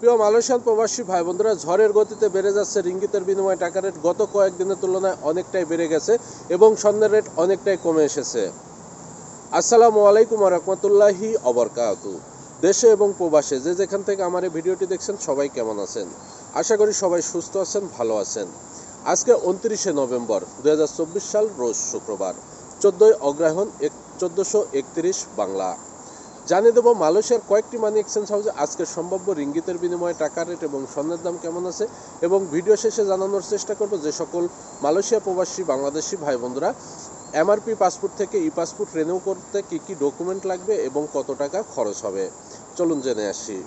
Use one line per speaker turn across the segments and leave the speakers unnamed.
প্রিয় মালয়েশিয়ান প্রবাসী ভাই বন্ধুরা ঝড়ের গতিতে বেড়ে যাচ্ছে রিঙ্গিতের বিনিময়ে টাকা রেট। গত কয়েকদিনের তুলনায় অনেকটাই বেড়ে গেছে এবং স্বর্ণের রেট অনেকটাই কমে এসেছে। আসসালামু আলাইকুম রহমতুল্লাহি অবরকাতু দেশে এবং প্রবাসে যে যেখান থেকে আমার এই ভিডিওটি দেখছেন, সবাই কেমন আছেন? আশা করি সবাই সুস্থ আছেন, ভালো আছেন। আজকে উনত্রিশে নভেম্বর দু হাজার চব্বিশ সাল, রোজ শুক্রবার, চোদ্দোই অগ্রহায়ণ, এক চোদ্দোশো বাংলা। জানিয়ে দেবো, মালয়েশিয়ার কয়েকটি মানি এক্সচেঞ্জ হাউসে আজকের সম্ভাব্য রিঙ্গিতের বিনিময়ে টাকা রেট এবং স্বর্ণের দাম কেমন আছে এবং ভিডিও শেষে জানানোর চেষ্টা করব যে সকল মালয়েশিয়া প্রবাসী, বাংলাদেশি ভাই বন্ধুরা এমআরপি পাসপোর্ট থেকে ই পাসপোর্ট রেনিউ করতে কি কি ডকুমেন্ট লাগবে এবং কত টাকা খরচ হবে? চলুন জেনে আসি।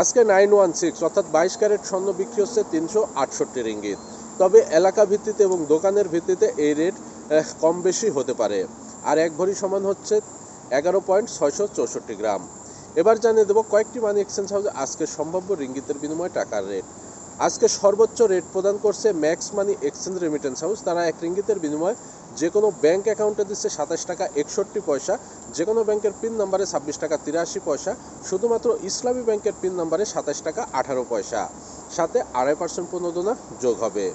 আজকে নাইন ওয়ান সিক্স অর্থাৎ বাইশ ক্যারেট স্বর্ণ বিক্রি হচ্ছে তিনশো আটষট্টি রিঙ্গিত। তবে এলাকা ভিত্তিতে এবং দোকানের ভিত্তিতে এই রেট কম বেশি হতে পারে। আর এক ভরি সমান হচ্ছে এগারো পয়েন্ট ছয়শো চৌষট্টি গ্রাম। এবার জানিয়ে দেবো কয়েকটি মানি এক্সচেঞ্জ হাউসে আজকে সম্ভাব্য রিঙ্গিতের বিনিময়ে টাকার রেট আজকে সর্বোচ্চ রেট প্রদান করছে Max money exchange remittance house তারা এক রিঙ্গিতের বিনিময়ে যে কোনো ব্যাংক অ্যাকাউন্টে দিচ্ছে সাতাশ টাকা একষট্টি পয়সা যে কোনো ব্যাংকের পিন নাম্বারে ছাব্বিশ টাকা তিরাশি পয়সা, শুধুমাত্র ইসলামী ব্যাংকের পিন নাম্বারে সাতাশ টাকা আঠারো পয়সা। সাথে আড়াই পার্সেন্ট প্রণোদনা যোগ হবে।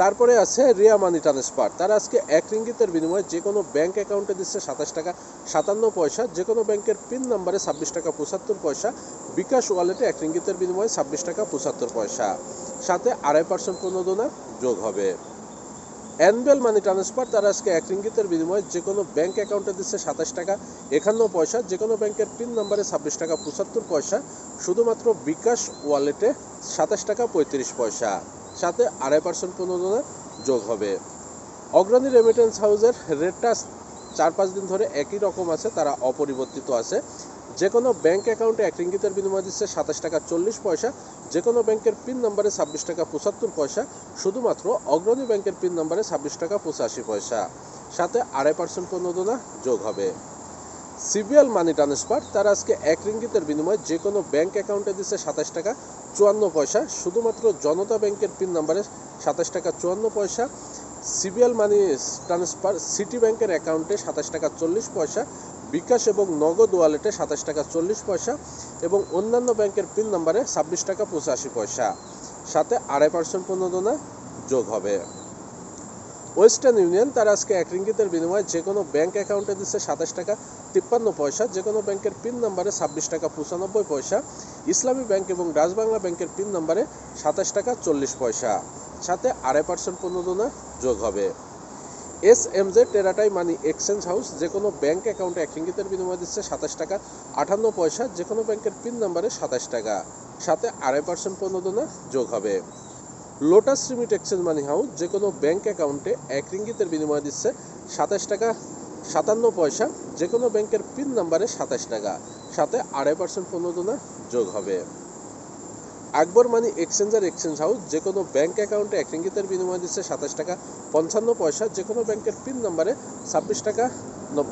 তারপরে আছে রিয়া মানি ট্রান্সফার তারা আজকে এক রিঙ্গিতের বিনিময়ে যে কোনো ব্যাংক অ্যাকাউন্টে দিচ্ছে সাতাশ টাকা, সাতান্ন পয়সা, যে কোনো ব্যাংকের পিন নাম্বারে ছাব্বিশ টাকা পঁচাত্তর পয়সা, বিকাশ ওয়ালেটে এক রিঙ্গিতের বিনিময়ে ছাব্বিশ টাকা পঁচাত্তর পয়সা। সাথে আড়াই পার্সেন্ট প্রণোদনা যোগ হবে। অ্যানবেল মানি ট্রান্সফার তারা আজকে এক রিঙ্গিতের বিনিময়ে যে কোনো ব্যাংক অ্যাকাউন্টে দিচ্ছে সাতাশ টাকা, একান্ন পয়সা, যে কোনো ব্যাংকের পিন নাম্বারে ছাব্বিশ টাকা পঁচাত্তর পয়সা, শুধুমাত্র বিকাশ ওয়ালেটে সাতাশ টাকা পঁয়ত্রিশ পয়সা। সাথে আড়াই পার্সেন্ট প্রণোদনা যোগ হবে। অগ্রণী রেমিটেন্স হাউসের রেটটা চার পাঁচ দিন ধরে একই রকম আছে, তারা অপরিবর্তিত আছে। যে কোনো ব্যাংক অ্যাকাউন্টে এক রিঙ্গিতের বিনিময় দিচ্ছে সাতাশ টাকা চল্লিশ পয়সা যে কোনো ব্যাংকের পিন নম্বরে ছাব্বিশ টাকা পঁচাত্তর পয়সা, শুধুমাত্র অগ্রণী ব্যাংকের পিন নাম্বারে ছাব্বিশ টাকা পঁচাশি পয়সা। সাথে আড়াই পার্সেন্ট প্রণোদনা যোগ হবে। সিবিএল মানি ট্রান্সফার তারা আজকে এক রিঙ্গিতের বিনিময়ে যে কোনো ব্যাংক অ্যাকাউন্টে দিচ্ছে সাতাশ টাকা চুয়ান্ন পয়সা, শুধুমাত্র জনতা ব্যাংকের পিন নাম্বারে সাতাশ টাকা চুয়ান্ন পয়সা, সিবিএল মানি ট্রান্সফার সিটি ব্যাংকের অ্যাকাউন্টে সাতাশ টাকা চল্লিশ পয়সা, বিকাশ এবং নগদ ওয়ালেটে সাতাশ টাকা চল্লিশ পয়সা এবং অন্যান্য ব্যাংকের পিন নাম্বারে ছাব্বিশ টাকা পঁচাশি পয়সা। সাথে আড়াই পার্সেন্ট প্রণোদনা যোগ হবে। ওয়েস্টার্ন ইউনিয়ন তার আজকে এক রিঙ্গিতের বিনিময়ে যে কোনো ব্যাংক অ্যাকাউন্টে দিচ্ছে সাতাশ টাকা তিপ্পান্ন পয়সা, যে কোনো ব্যাংকের পিন নাম্বারে ছাব্বিশ টাকা পঁচানব্বই পয়সা ইসলামী ব্যাংক এবং রাজবাংলা ব্যাংকের পিন নাম্বারে সাতাশ টাকা চল্লিশ পয়সা। সাথে আড়াই পার্সেন্ট প্রণোদনা যোগ হবে। এস এম জে, টেরাটাই মানি এক্সচেঞ্জ হাউস যে কোনো ব্যাংক অ্যাকাউন্টে এক রিঙ্গিতের বিনিময়ে দিচ্ছে সাতাশ টাকা আটান্ন পয়সা যে কোনো ব্যাংকের পিন নাম্বারে সাতাশ টাকা। সাথে আড়াই পার্সেন্ট প্রণোদনা যোগ হবে। Lotus remit exchange money house যে কোনো ব্যাংক অ্যাকাউন্টে এক রিঙ্গিতের বিনিময়ে দিচ্ছে সাতাশ টাকা সাতান্ন পয়সা যে কোনো ব্যাংকের পিন নাম্বারে সাতাশ টাকা। সাথে আড়াই পার্সেন্ট প্রণোদনা যোগ হবে। Akbar money exchanger exchange house যে কোনো ব্যাংক অ্যাকাউন্টে এক রিঙ্গিতের বিনিময় দিচ্ছে সাতাশ টাকা পঞ্চান্ন পয়সা, যে কোনো ব্যাংকের পিন নাম্বারে ছাব্বিশ টাকা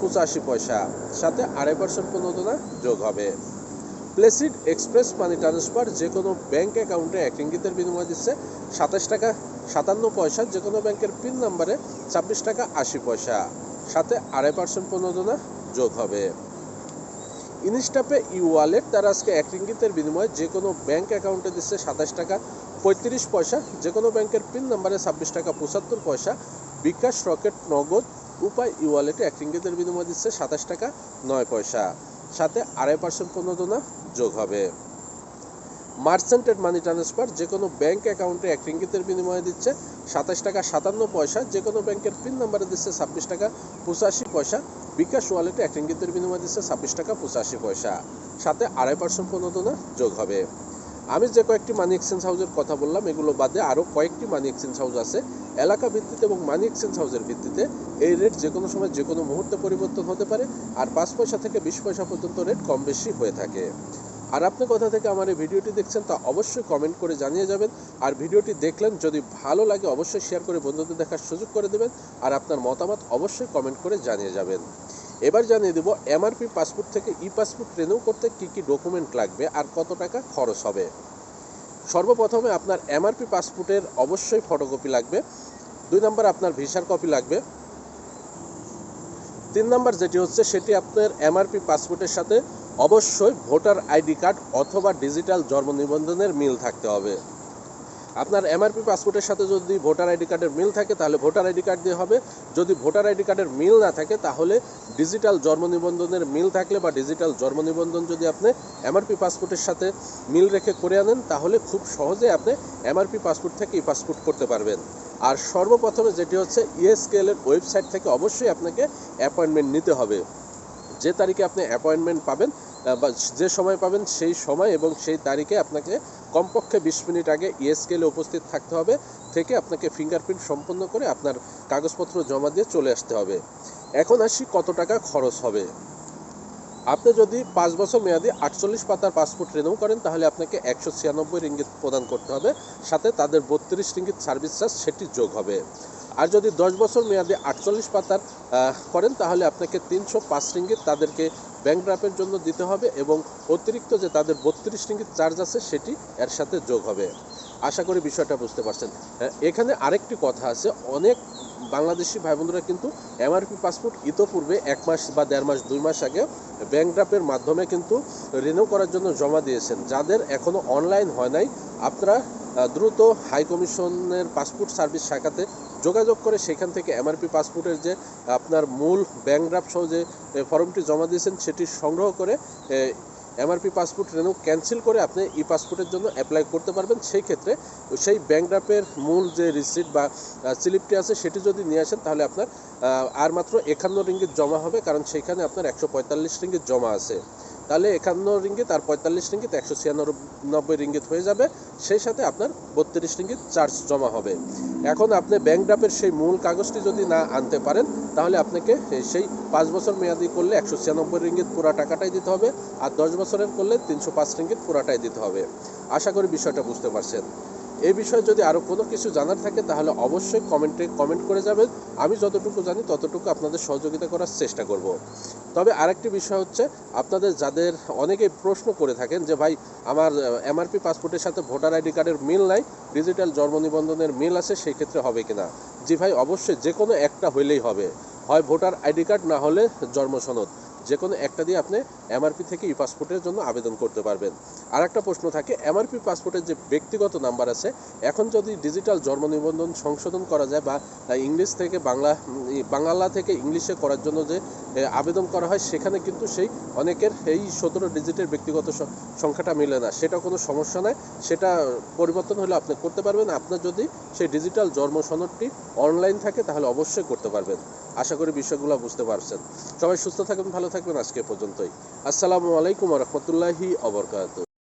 পঁচাশি পয়সা। সাথে আড়াই পার্সেন্ট প্রণোদনা যোগ হবে। প্লেসিড এক্সপ্রেস মানি ট্রান্সফার যে কোনো ব্যাংক অ্যাকাউন্টে এক রিঙ্গিতের বিনিময় দিচ্ছে সাতাশ টাকা সাতান্ন পয়সা, যে কোনো ব্যাংকের পিন নাম্বারে ছাব্বিশ টাকা আশি পয়সা। সাথে আড়াই পার্সেন্ট প্রণোদনা যোগ হবে। ইনস্টাপে ই ওয়ালেট, তারা আজকে এক রিঙ্গিতের বিনিময়ে যে কোনো ব্যাংক অ্যাকাউন্টে দিচ্ছে সাতাশ টাকা, পঁয়ত্রিশ পয়সা যে কোনো ব্যাংকের পিন নাম্বারে ছাব্বিশ টাকা, পঁচাত্তর পয়সা। বিকাশ রকেট নগদ উপায় ই ওয়ালেটে এক রিঙ্গিতের বিনিময়ে দিচ্ছে সাতাশ টাকা, নয় পয়সা। সাথে আড়াই পার্সেন্ট প্রণোদনা যোগ হবে। মার্চেন্টেড মানি ট্রান্সফার, যে কোনো ব্যাংক অ্যাকাউন্টে এক রিঙ্গিতের বিনিময়ে দিচ্ছে সাতাশ টাকা সাতান্ন পয়সা, যে কোনো ব্যাংকের পিন নাম্বারে দিচ্ছে ছাব্বিশ টাকা পঁচাশি পয়সা, বিকাশ ওয়ালেটে এক রিঙ্গিতের বিনিময়ে দিচ্ছে ছাব্বিশ টাকা পঁচাশি পয়সা। সাথে আড়াই পার্সেন্ট প্রণোদনা যোগ হবে। আমি যে কয়েকটি মানি এক্সচেঞ্জ হাউসের কথা বললাম, এগুলো বাদে আরও কয়েকটি মানি এক্সচেঞ্জ হাউস আছে এলাকা ভিত্তিতে এবং মানি এক্সচেঞ্জ হাউসের ভিত্তিতে। এই রেট যে কোনো সময় যে কোনো মুহূর্তে পরিবর্তন হতে পারে, আর পাঁচ পয়সা থেকে বিশ পয়সা পর্যন্ত রেট কম বেশি হয়ে থাকে। আর আপনি কোথা থেকে আমার এই ভিডিওটি দেখছেন তা অবশ্যই কমেন্ট করে জানিয়ে যাবেন। আর ভিডিওটি দেখলেন, যদি ভালো লাগে অবশ্যই শেয়ার করে বন্ধুদের দেখার সুযোগ করে দেবেন। আর আপনার মতামত অবশ্যই কমেন্ট করে জানিয়ে যাবেন। এবার জানিয়ে দেবো এমআরপি পাসপোর্ট থেকে ই পাসপোর্ট রিনিউ করতে কী কী ডকুমেন্ট লাগবে আর কত টাকা খরচ হবে? সর্বপ্রথমে আপনার এমআরপি পাসপোর্টের অবশ্যই ফটোকপি লাগবে। দুই নম্বর আপনার ভিসার কপি লাগবে। তিন নম্বর যেটি হচ্ছে, সেটি আপনার এমআরপি পাসপোর্টের সাথে অবশ্যই ভোটার আইডি কার্ড অথবা ডিজিটাল জন্ম নিবন্ধনের মিল থাকতে হবে। আপনার এমআরপি পাসপোর্টের সাথে যদি ভোটার আইডি কার্ডের মিল থাকে, তাহলে ভোটার আইডি কার্ড দিয়ে হবে। যদি ভোটার আইডি কার্ডের মিল না থাকে, তাহলে ডিজিটাল জন্ম নিবন্ধনের মিল থাকলে বা ডিজিটাল জন্ম নিবন্ধন যদি আপনি এমআরপি পাসপোর্টের সাথে মিল রেখে করে আনেন, তাহলে খুব সহজে আপনি এমআরপি পাসপোর্ট থেকে ই পাসপোর্ট করতে পারবেন। আর সর্বপ্রথমে যেটি হচ্ছে ইএসকেএল এর ওয়েবসাইট থেকে অবশ্যই আপনাকে অ্যাপয়েন্টমেন্ট নিতে হবে। যে তারিখে আপনি অ্যাপয়েন্টমেন্ট পাবেন বা যে সময় পাবেন সেই সময় এবং সেই তারিখে আপনাকে কমপক্ষে বিশ মিনিট আগে ইএসকেলে উপস্থিত থাকতে হবে, থেকে আপনাকে ফিঙ্গারপ্রিন্ট সম্পন্ন করে আপনার কাগজপত্র জমা দিয়ে চলে আসতে হবে। এখন আসি কত টাকা খরচ হবে। আপনি যদি পাঁচ বছর মেয়াদি আটচল্লিশ পাতার পাসপোর্ট রিনিউ করেন, তাহলে আপনাকে একশো ছিয়ানব্বই রিঙ্গিত প্রদান করতে হবে, সাথে তাদের বত্রিশ রিঙ্গিত সার্ভিস চার্জ সেটি যোগ হবে। আর যদি দশ বছর মেয়াদি আটচল্লিশ পাতার করেন, তাহলে আপনাকে তিনশো পাঁচ রিঙ্গিত তাদেরকে ব্যাংক ড্রাফের জন্য দিতে হবে এবং অতিরিক্ত যে তাদের বত্রিশ রিঙ্গিত চার্জ আছে, সেটি এর সাথে যোগ হবে। আশা করি বিষয়টা বুঝতে পারছেন। এখানে আরেকটি কথা আছে, অনেক বাংলাদেশি ভাই বোনেরা কিন্তু এমআরপি পাসপোর্ট ইতোপূর্বে এক মাস বা দেড় মাস, দুই মাস আগে ব্যাংক ড্রাফের মাধ্যমে কিন্তু রিনিউ করার জন্য জমা দিয়েছেন। যাদের এখনও অনলাইন হয় নাই, আপনারা দ্রুত হাই কমিশনের পাসপোর্ট সার্ভিস শাখাতে যোগাযোগ করে সেখান থেকে এমআরপি পাসপোর্টের যে, আপনার মূল ব্যাংক ড্রাফট সহ যে ফর্মটি জমা দিয়েছেন সেটি সংগ্রহ করে এমআরপি পাসপোর্ট রেনু ক্যান্সেল করে আপনি ই পাসপোর্টের জন্য অ্যাপ্লাই করতে পারবেন। সেই ক্ষেত্রে সেই ব্যাংক ড্রাফের মূল যে রিসিট বা স্লিপটি আছে সেটি যদি নিয়ে আসেন তাহলে আপনার আর মাত্র একান্ন রিঙ্গিত জমা হবে, কারণ সেখানে আপনার একশো পঁয়তাল্লিশ রিঙ্গিত জমা আছে। তাহলে একান্ন রিঙ্গিত আর পঁয়তাল্লিশ রিঙ্গিত, একশো ছিয়ানব্বই রিঙ্গিত হয়ে যাবে। সেই সাথে আপনার বত্রিশ রিঙ্গিত চার্জ জমা হবে। এখন আপনি ব্যাংক ড্রাফের সেই মূল কাগজটি যদি না আনতে পারেন, তাহলে আপনাকে সেই পাঁচ বছর মেয়াদি করলে একশো ছিয়ানব্বই রিঙ্গিত পুরো টাকাটাই দিতে হবে আর দশ বছরের করলে তিনশো পাঁচ রিঙ্গিত পুরাটাই দিতে হবে। আশা করি বিষয়টা বুঝতে পারছেন। এই বিষয়ে যদি আরও কোনো কিছু জানার থাকে, তাহলে অবশ্যই কমেন্টে কমেন্ট করে যাবেন। আমি যতটুকু জানি, ততটুকু আপনাদের সহযোগিতা করার চেষ্টা করব। তবে আরেকটি বিষয় হচ্ছে, আপনাদের যাদের অনেকেই প্রশ্ন করে থাকেন যে, ভাই, আমার এমআরপি পাসপোর্টের সাথে ভোটার আইডি কার্ডের মিল নাই ডিজিটাল জন্ম নিবন্ধনের মিল আছে, সেই ক্ষেত্রে হবে কিনা? জি ভাই, অবশ্যই যে কোনো একটা হইলেই হবে। হয় ভোটার আইডি কার্ড না হলে জন্ম সনদ। যে কোনো একটা দিয়ে আপনি এমআরপি থেকে ই পাসপোর্টের জন্য আবেদন করতে পারবেন। আর একটা প্রশ্ন থাকে এমআরপি পাসপোর্টের যে ব্যক্তিগত নাম্বার আছে, এখন যদি ডিজিটাল জন্ম নিবন্ধন সংশোধন করা যায় বা ইংলিশ থেকে বাংলা বাংলা থেকে ইংলিশে করার জন্য যে আবেদন করা হয়, সেখানে কিন্তু সেই অনেকের এই সতেরো ডিজিটের ব্যক্তিগত সংখ্যাটা মিলে না। সেটা কোনো সমস্যা নয়। সেটা পরিবর্তন হলে আপনি করতে পারবেন। আপনার যদি সেই ডিজিটাল জন্ম সনদটি অনলাইন থাকে, তাহলে অবশ্যই করতে পারবেন। আশা করি বিষয়গুলো বুঝতে পারছেন। সবাই সুস্থ থাকবেন, ভালো থাকবেন আজকে পর্যন্তই। আসসালামু আলাইকুম রহমতুল্লাহি অবরকাত